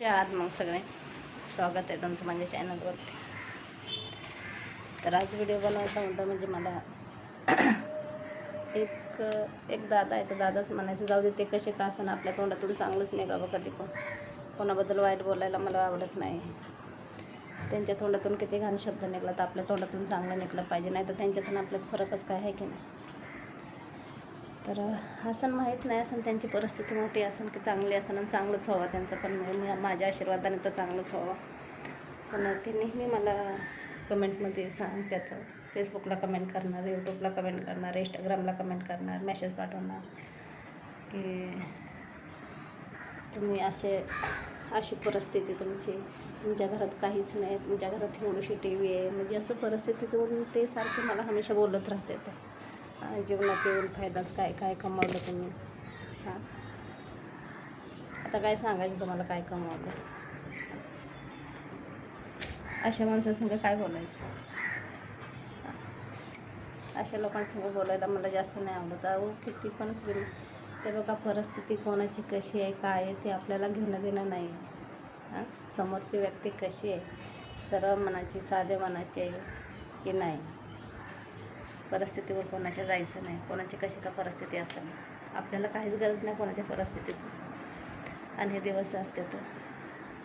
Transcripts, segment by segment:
कसे आहात मग सगळे. स्वागत आहे तुमचं माझ्या चॅनलवरती. तर आज व्हिडिओ बनवायचा होता म्हणजे मला. एक एक दादा आहे तर दादाच म्हणायचं जाऊ दे ते कसे का असं आपल्या तोंडातून चांगलंच निघावं कधी पण. कोणाबद्दल वाईट बोलायला मला आवडत नाही. त्यांच्या तोंडातून किती घाण शब्द निघला तर आपल्या तोंडातून चांगलं निघलं पाहिजे. नाही तर त्यांच्यातून आपल्यात फरकच काय आहे की नाही? तर असं माहीत नाही असं त्यांची परिस्थिती मोठी असेल की चांगली असेल आणि चांगलंच व्हावं त्यांचं पण. माझ्या आशीर्वादाने तर चांगलंच व्हावं. पण ते नेहमी मला कमेंटमध्ये सांगतात. फेसबुकला कमेंट करणार यूट्यूबला कमेंट करणार इंस्टाग्रामला कमेंट करणार मेसेज पाठवणार की तुम्ही असे अशी परिस्थिती तुमची. तुमच्या घरात काहीच नाही तुमच्या घरात एवढीशी टी व्ही आहे. म्हणजे असं परिस्थितीतून ते सारखे मला हमेशा बोलत राहते ते जीवनात येऊन फायदाच काय काय कमावलं तुम्ही? हां. आता काय सांगायचं तुम्हाला काय कमावलं? अशा माणसासंग काय बोलायचं? अशा लोकांसंग बोलायला मला जास्त नाही आवडत. अहो किती पण श्री ते बघा परिस्थिती कोणाची कशी आहे काय आहे ते आपल्याला घेणं देणं नाही आहे. हां? समोरची व्यक्ती कशी आहे सरळ मनाची साधे मनाची आहे की नाही? परिस्थितीवर कोणाच्या जायचं नाही कोणाची कशी का परिस्थिती असेल. आपल्याला काहीच गरज नाही कोणाच्या परिस्थितीत आणि हे दिवस असते तर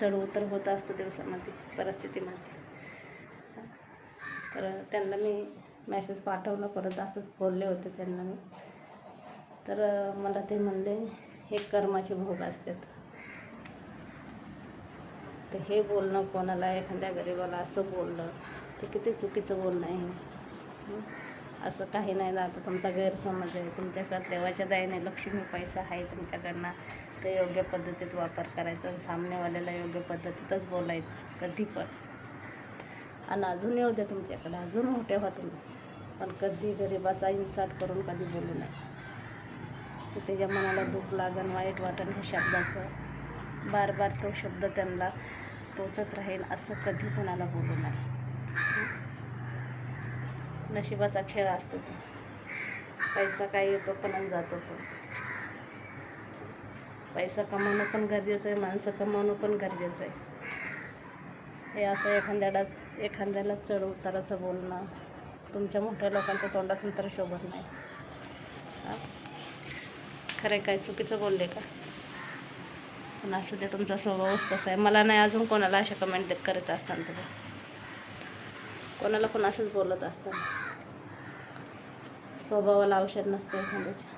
चढ उतर होत असतो दिवसामध्ये परिस्थितीमध्ये. तर त्यांना मी मॅसेज पाठवलं परत असंच बोलले होते त्यांना मी. तर मला ते म्हणले हे कर्माचे भोग असतात. तर हे बोलणं कोणाला एखाद्या गरीबाला असं बोललं ते किती चुकीचं बोलणं आहे. असं काही नाही ना आता तुमचा गैरसमज आहे. तुमच्याकडं देवाच्या दयाने लक्ष्मी पैसा आहे तुमच्याकडनं. ते योग्य पद्धतीत वापर करायचा आणि सामनेवाल्याला योग्य पद्धतीतच बोलायचं कधी पण. आणि अजून येऊ द्या तुमच्याकडे अजून मोठे व्हा तुम्ही. पण कधी गरिबाचा इन्साट करून कधी बोलू नये. की त्याच्या मनाला दुःख लागण वाईट वाटण ह्या शब्दाचं बार बार तो शब्द त्यांना टोचत राहील असं कधी कोणाला बोलू नये. नशिबाचा खेळ असतो तो. पैसा काय येतो पण आणि जातो पण पैसा कमावणं पण गरजेचं आहे माणसं कमावणं पण गरजेचं आहे. हे असं एखाद्याला एखाद्याला चढ उताराचं बोलणं तुमच्या मोठ्या लोकांच्या तोंडातून तर शोभत नाही. खरं काय चुकीचं बोलले का? पण असू द्या तुमचा स्वभावच तसा आहे. मला नाही अजून कोणाला अशा कमेंट करत असताना तुम्ही कोणाला पण असंच बोलत असतात. स्वभावाला औषध नसतं एखाद्याच्या.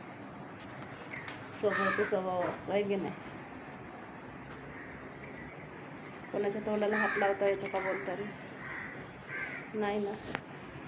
स्वभाव ते स्वभाव असतो आहे की नाही? कोणाच्या तोंडाला हात लावता येतो का बोलताना? नाही ना.